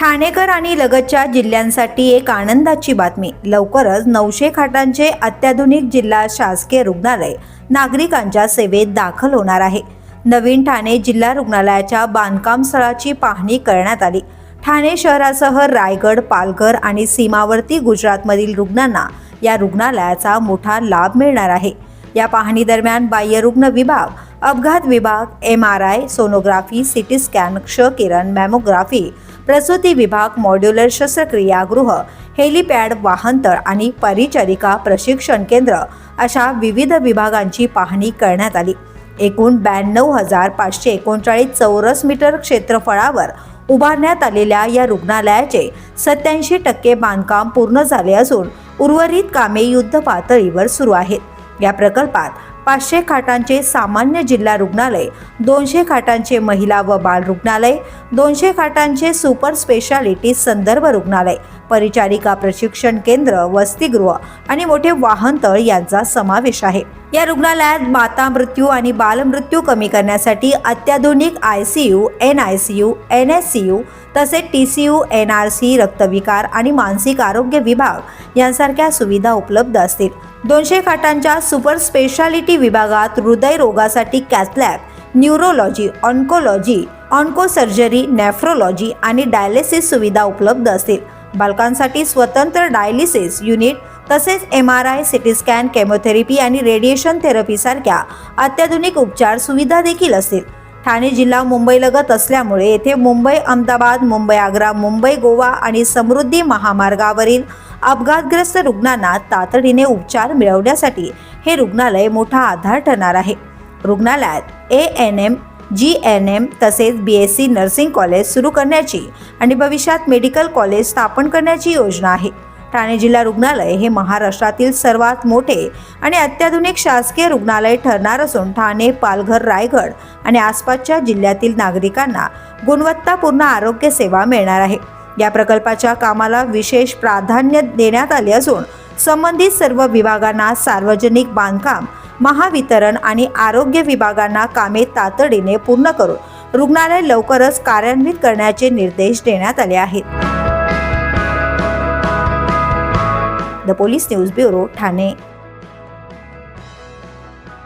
ठाणेकर आणि लगतच्या जिल्ह्यांसाठी एक आनंदाची बातमी. लवकरच नऊशे खाटांचे अत्याधुनिक जिल्हा शासकीय रुग्णालय नागरिकांच्या सेवेत दाखल होणार आहे. नवीन ठाणे जिल्हा रुग्णालयाच्या बांधकाम स्थळाची पाहणी करण्यात आली. ठाणे शहरासह रायगड पालघर आणि सीमावर्ती गुजरातमधील रुग्णांना या रुग्णालयाचा मोठा लाभ मिळणार आहे. या पाहणीदरम्यान बाह्यरुग्ण विभाग अपघात विभाग M R I sonography CT scan क्षकिरण mammography प्रसूती विभाग मॉड्युलर शस्त्रक्रियागृह हेलिपॅड वाहनतळ आणि परिचारिका प्रशिक्षण केंद्र अशा विविध विभागांची पाहणी करण्यात आली. एकूण ब्याण्णव हजार पाचशे एकोणचाळीस चौरस मीटर क्षेत्रफळावर उभारण्यात आलेल्या या रुग्णालयाचे सत्याऐंशी टक्के बांधकाम पूर्ण झाले असून उर्वरित कामे युद्ध पातळीवर सुरू आहेत. या प्रकल्पात पाचशे खाटांचे सामान्य जिल्हा रुग्णालय दोनशे खाटांचे महिला व बाल रुग्णालय दोनशे खाटांचे सुपर स्पेशालिटी संदर्भ रुग्णालय परिचारिका प्रशिक्षण केंद्र वसतिगृह आणि मोठे वाहनतळ यांचा समावेश आहे. या रुग्णालयात माता मृत्यू आणि बालमृत्यू कमी करण्यासाठी अत्याधुनिक I C U N I C U N S C U तसेच T C U N R C रक्तविकार आणि मानसिक आरोग्य विभाग यांसारख्या सुविधा उपलब्ध असतील. दोनशे खाटांच्या सुपर स्पेशालिटी विभागात हृदयरोगासाठी cathlab neurology oncology oncosurgery nephrology आणि डायलिसिस सुविधा उपलब्ध असतील. बालकांसाठी स्वतंत्र डायलिसिस युनिट तसेच M R I CT scan chemotherapy आणि रेडिएशन थेरपीसारख्या अत्याधुनिक उपचार सुविधा देखील असतील. ठाणे जिल्हा मुंबईलगत असल्यामुळे येथे मुंबई अहमदाबाद मुंबई आग्रा मुंबई गोवा आणि समृद्धी महामार्गावरील अपघातग्रस्त रुग्णांना तातडीने उपचार मिळवण्यासाठी हे रुग्णालय मोठा आधार ठरणार आहे. रुग्णालयात A N M G N M तसेच B S C nursing college सुरू करण्याची आणि भविष्यात मेडिकल कॉलेज स्थापन करण्याची योजना आहे. ठाणे जिल्हा रुग्णालय हे महाराष्ट्रातील सर्वात मोठे आणि अत्याधुनिक शासकीय रुग्णालय ठरणार असून ठाणे पालघर रायगड आणि आसपासच्या जिल्ह्यातील नागरिकांना गुणवत्तापूर्ण आरोग्य सेवा मिळणार आहे. या प्रकल्पाच्या कामाला विशेष प्राधान्य देण्यात आले असून संबंधित सर्व विभागांना सार्वजनिक बांधकाम महावितरण आणि आरोग्य विभागांना कामे तातडीने पूर्ण करून रुग्णालय लवकरच कार्यान्वित करण्याचे निर्देश देण्यात आले आहेत. The police news bureau Thane.